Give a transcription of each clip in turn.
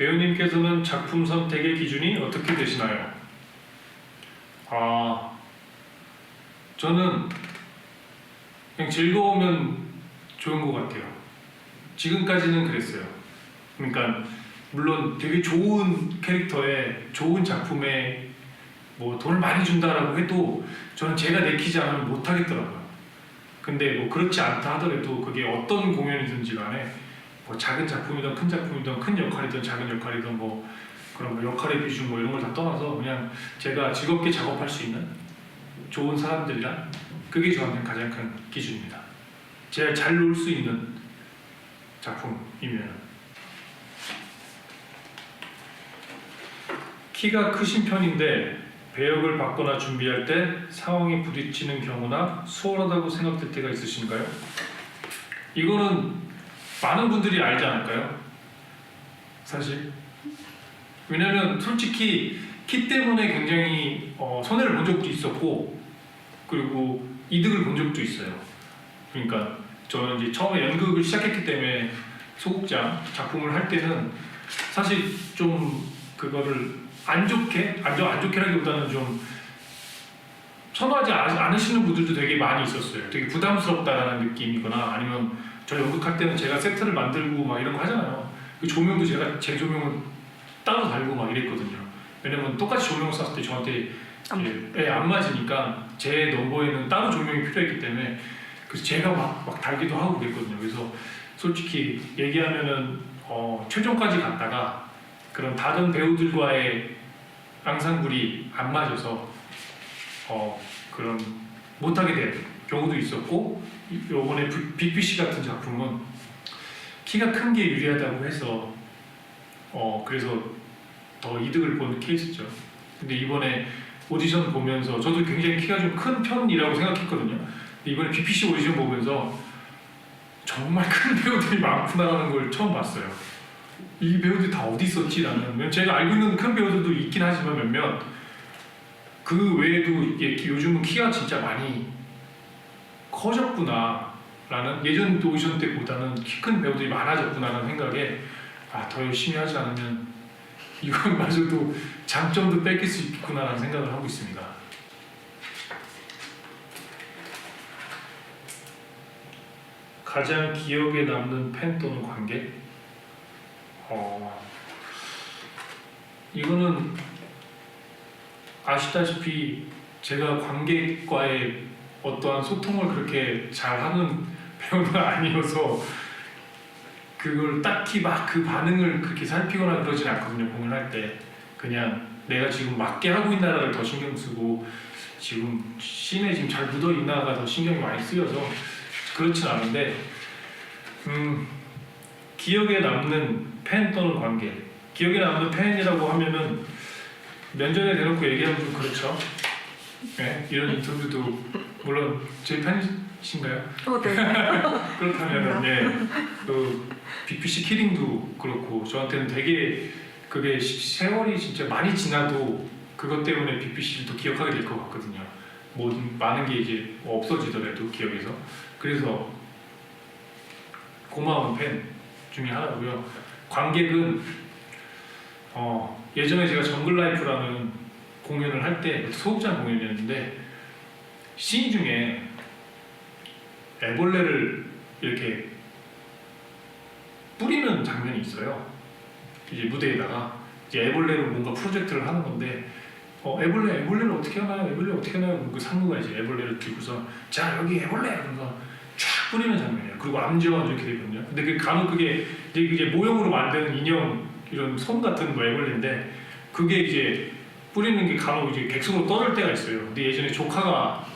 배우님께서는 작품 선택의 기준이 어떻게 되시나요? 아, 저는 그냥 즐거우면 좋은 것 같아요. 지금까지는 그랬어요. 그러니까 물론 되게 좋은 캐릭터에 좋은 작품에 뭐 돈을 많이 준다라고 해도 저는 제가 내키지 않으면 못 하겠더라고요. 근데 뭐 그렇지 않다 하더라도 그게 어떤 공연이든지 간에 뭐 작은 작품이든 큰 작품이든 큰 역할이든 작은 역할이든 뭐 그런 뭐 역할의 비중 뭐 이런 걸 다 떠나서 그냥 제가 즐겁게 작업할 수 있는 좋은 사람들이랑 그게 저한테는 가장 큰 기준입니다. 제가 잘 놀 수 있는 작품이면 키가 크신 편인데 배역을 받거나 준비할 때 상황이 부딪히는 경우나 수월하다고 생각될 때가 있으신가요? 이거는 많은 분들이 알지 않을까요? 사실 왜냐면 솔직히 키 때문에 굉장히 어, 손해를 본 적도 있었고 그리고 이득을 본 적도 있어요. 그러니까 저는 이제 처음에 연극을 시작했기 때문에 소극장 작품을 할 때는 사실 좀 그거를 안 좋게 안, 좋- 안 좋게라기보다는 좀 선호하지 않- 않으시는 분들도 되게 많이 있었어요. 되게 부담스럽다라는 느낌이거나 아니면 저 연극할 때는 제가 세트를 만들고 막 이런 거 하잖아요. 그 조명도 제가 제 조명은 따로 달고 막 이랬거든요. 왜냐면 똑같이 조명 쐈을 때 저한테 안 예, 예, 안 맞으니까 제 넘버에는 따로 조명이 필요했기 때문에 그래서 제가 막, 막 달기도 하고 그랬거든요. 그래서 솔직히 얘기하면은 어, 최종까지 갔다가 그런 다른 배우들과의 앙상블이 안 맞아서 어, 그런 못하게 된 경우도 있었고 이- 요번에 BPC 같은 작품은 키가 큰 게 유리하다고 해서 어 그래서 더 이득을 본 케이스죠. 근데 이번에 오디션 보면서 저도 굉장히 키가 좀 큰 편이라고 생각했거든요. 이번에 BPC 오디션 보면서 정말 큰 배우들이 많구나라는 걸 처음 봤어요. 이 배우들이 다 어디 있었지라는 제가 알고 있는 큰 배우들도 있긴 하지만 몇몇 그 외에도 요즘은 키가 진짜 많이 커졌구나라는 예전 오디션 때보다는 키 큰 배우들이 많아졌구나라는 생각에 아 더 열심히 하지 않으면 이것마저도 장점도 뺏길 수 있구나라는 생각을 하고 있습니다. 가장 기억에 남는 팬 또는 관계? 어, 이거는 아시다시피 제가 관객과의 어떠한 소통을 그렇게 잘하는 배우는 아니어서 그걸 딱히 막 그 반응을 그렇게 살피거나 그러진 않거든요 공연 할 때. 그냥 내가 지금 맞게 하고 있나를 더 신경 쓰고 지금 씬에 지금 잘 묻어 있나가 더 신경이 많이 쓰여서 그렇진 않은데 음 기억에 남는 팬 또는 관계. 기억에 남는 팬이라고 하면은 면전에 대놓고 얘기하면 좀 그렇죠 네, 이런 인터뷰도 물론 제 팬이신가요? 어, 네. 그렇다면 예, 그 BPC 키링도 그렇고 저한테는 되게 그게 시- 세월이 진짜 많이 지나도 그것 때문에 BPC를 또 기억하게 될 것 같거든요. 모든 많은 게 이제 없어지더라도 기억에서 그래서 고마운 팬 중에 하나고요. 관객은 어, 예전에 제가 정글 라이프라는 공연을 할 때 소극장 공연이었는데 씬 중에 애벌레를 이렇게 뿌리는 장면이 있어요. 이제 무대에다가 이제 애벌레로 뭔가 프로젝트를 하는 건데 어, 애벌레 애벌레를 어떻게 하나요? 애벌레 어떻게 하나요? 그 상무가 이제 애벌레를 들고서 자 여기 애벌레 그래서 쫙 뿌리는 장면이에요. 그리고 암전 이렇게 되거든요. 근데 그 간혹 그게 이제 모형으로 만드는 인형 이런 손 같은 거 애벌레인데 그게 이제 뿌리는 게 간혹 이제 객석으로 떠날 때가 있어요. 근데 예전에 조카가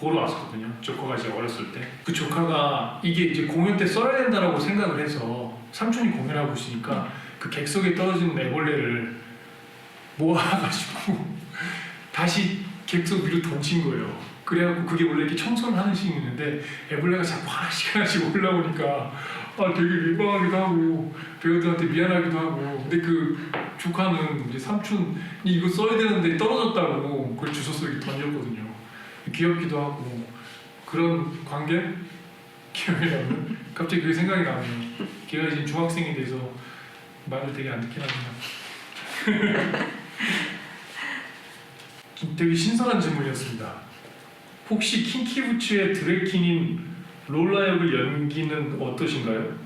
보러 왔었거든요. 조카가 이제 어렸을 때. 그 조카가 이게 이제 공연 때 써야 된다라고 생각을 해서 삼촌이 공연하고 있으니까 그 객석에 떨어지는 애벌레를 모아가지고 다시 객석 위로 던진 거예요. 그래갖고 그게 원래 이렇게 청소를 하는 씬이 있는데 애벌레가 자꾸 하나씩 하나씩 올라오니까 아 되게 민망하기도 하고 배우들한테 미안하기도 하고 근데 그 조카는 이제 삼촌이 이거 써야 되는데 떨어졌다고 그걸 주워서 이렇게 던졌거든요. 귀엽기도 하고 그런 관계 기억이 나면 갑자기 그게 생각이 나네요. 걔가 지금 중학생이 돼서 말을 되게 안 듣긴 합니다. 되게 신선한 질문이었습니다. 혹시 킹키부츠의 드래키님 롤라 역을 연기는 어떠신가요?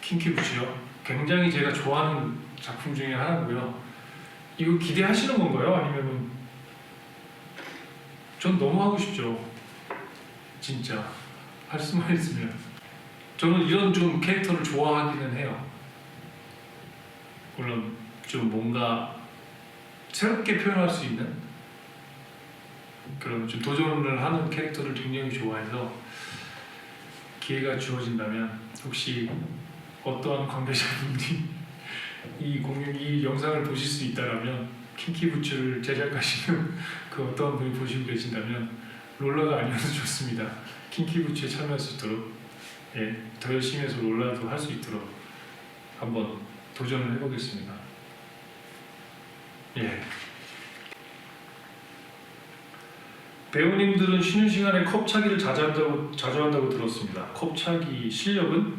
킹키부츠요? 굉장히 제가 좋아하는 작품 중에 하나고요. 이거 기대하시는 건가요? 아니면은 전 너무 하고 싶죠. 진짜 할 수만 있으면 저는 이런 좀 캐릭터를 좋아하기는 해요. 물론 좀 뭔가 새롭게 표현할 수 있는 그런 좀 도전을 하는 캐릭터를 굉장히 좋아해서 기회가 주어진다면 혹시 어떠한 관계자분이 이 공연 이 영상을 보실 수 있다라면 킹키부츠를 제작하시는 그 어떠한 분이 보시고 계신다면 롤러가 아니어도 좋습니다. 킹키부츠에 참여할 수 있도록 예, 더 열심히 해서 롤러도 할 수 있도록 한번 도전을 해보겠습니다. 예. 배우님들은 쉬는 시간에 컵차기를 자주 한다고, 자주 한다고 들었습니다. 컵차기 실력은?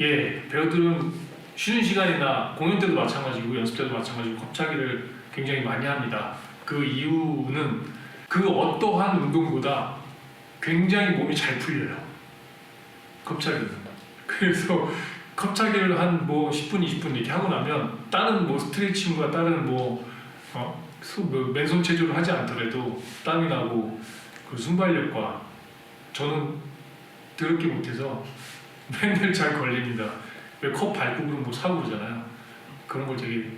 예, 배우들은 쉬는 시간이나 공연 때도 마찬가지고 연습 때도 마찬가지고 컵차기를 굉장히 많이 합니다. 그 이유는 그 어떠한 운동보다 굉장히 몸이 잘 풀려요. 컵차기는. 그래서 컵차기를 한 뭐 10분, 20분 이렇게 하고 나면 다른 뭐 스트레칭과 다른 뭐 어, 수- 뭐 맨손 체조를 하지 않더라도 땀이 나고 그 순발력과 저는 더럽게 못해서 맨날 잘 걸립니다. 왜컵 그러면 뭐 사고 그러잖아요. 그런 걸 되게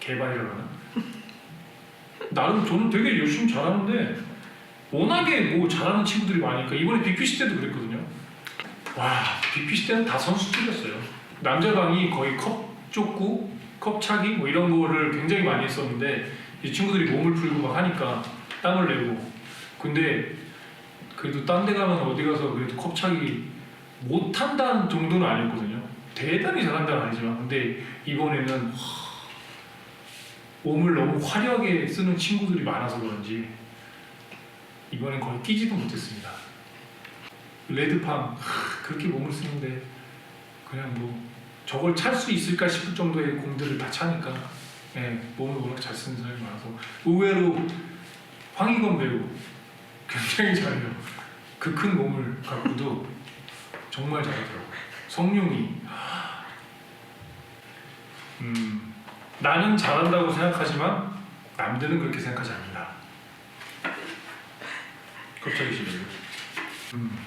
개발이라고 하나? 나름 저는 되게 열심히 잘하는데 워낙에 뭐 잘하는 친구들이 많으니까 이번에 BPC 때도 그랬거든요. 와 BPC 때는 다 선수들이었어요. 남자방이 거의 컵 쫓고 컵 차기 뭐 이런 거를 굉장히 많이 했었는데 이 친구들이 몸을 풀고 막 하니까 땀을 내고 근데 그래도 딴 데 가면 어디 가서 그래도 컵 차기 못한다는 정도는 아니었거든요. 대단히 잘한다는 아니지만 근데 이번에는 하, 몸을 너무 화려하게 쓰는 친구들이 많아서 그런지 이번엔 거의 뛰지도 못했습니다. 레드팜 하, 그렇게 몸을 쓰는데 그냥 뭐 저걸 찰 수 있을까 싶을 정도의 공들을 다 차니까 예, 몸을 워낙 잘 쓰는 사람이 많아서 의외로 황희건 배우 굉장히 잘해요. 그 큰 몸을 갖고도 정말 잘하더라고요. 성룡이 음, 나는 잘한다고 생각하지만 남들은 그렇게 생각하지 않는다. 갑자기 싫어요. 음,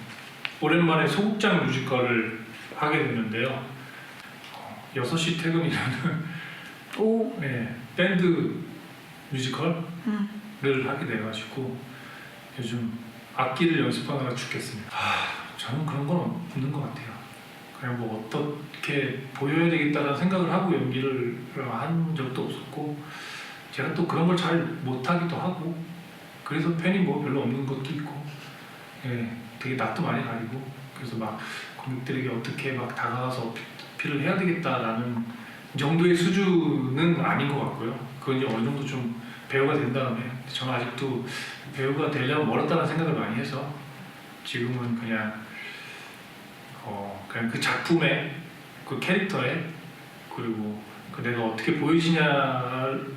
오랜만에 소극장 뮤지컬을 하게 됐는데요. 어, 6시 퇴근이라는 오. 네, 밴드 뮤지컬을 음. 하게 돼가지고 요즘 악기를 연습하느라 죽겠습니다. 아, 저는 그런 건 없는 것 같아요. 그냥 뭐 어떻게 보여야 되겠다는 생각을 하고 연기를 한 적도 없었고 제가 또 그런 걸 잘 못하기도 하고 그래서 팬이 뭐 별로 없는 것도 있고 예, 되게 낯도 많이 가리고 그래서 막 관객들에게 어떻게 막 다가가서 어필을 해야 되겠다라는 정도의 수준은 아닌 것 같고요. 그건 이제 어느 정도 좀 배우가 된 다음에 저는 아직도 배우가 되려면 멀었다는 생각을 많이 해서 지금은 그냥 어 그냥 그 작품에 그 캐릭터에 그리고 그 내가 어떻게 보여지냐보다는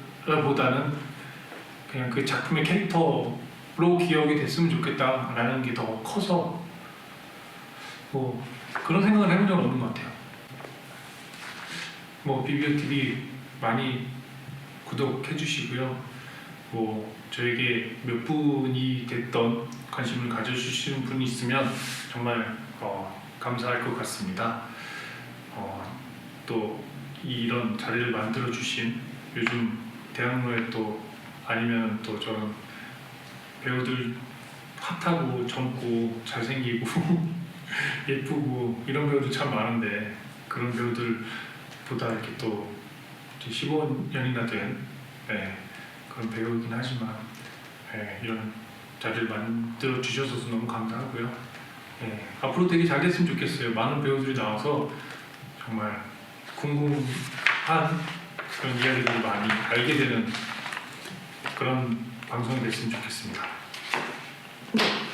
그냥 그 작품의 캐릭터로 기억이 됐으면 좋겠다라는 게 더 커서 뭐 그런 생각을 해본 적은 없는 것 같아요. 뭐 비비오 TV 많이 구독해 주시고요. 뭐 저에게 몇 분이 됐던 관심을 가져주시는 분이 있으면 정말 어, 감사할 것 같습니다. 어, 또 이런 자리를 만들어 주신 요즘 대학로에 또 아니면 또 저런 배우들 핫하고 젊고 잘생기고 예쁘고 이런 배우들 참 많은데 그런 배우들 보다 이렇게 또 15년이나 된 네, 그런 배우이긴 하지만 예, 이런 자리를 만들어 주셔서 너무 감사하고요. 예, 앞으로 되게 잘 됐으면 좋겠어요. 많은 배우들이 나와서 정말 궁금한 그런 이야기들을 많이 알게 되는 그런 방송이 됐으면 좋겠습니다. 네.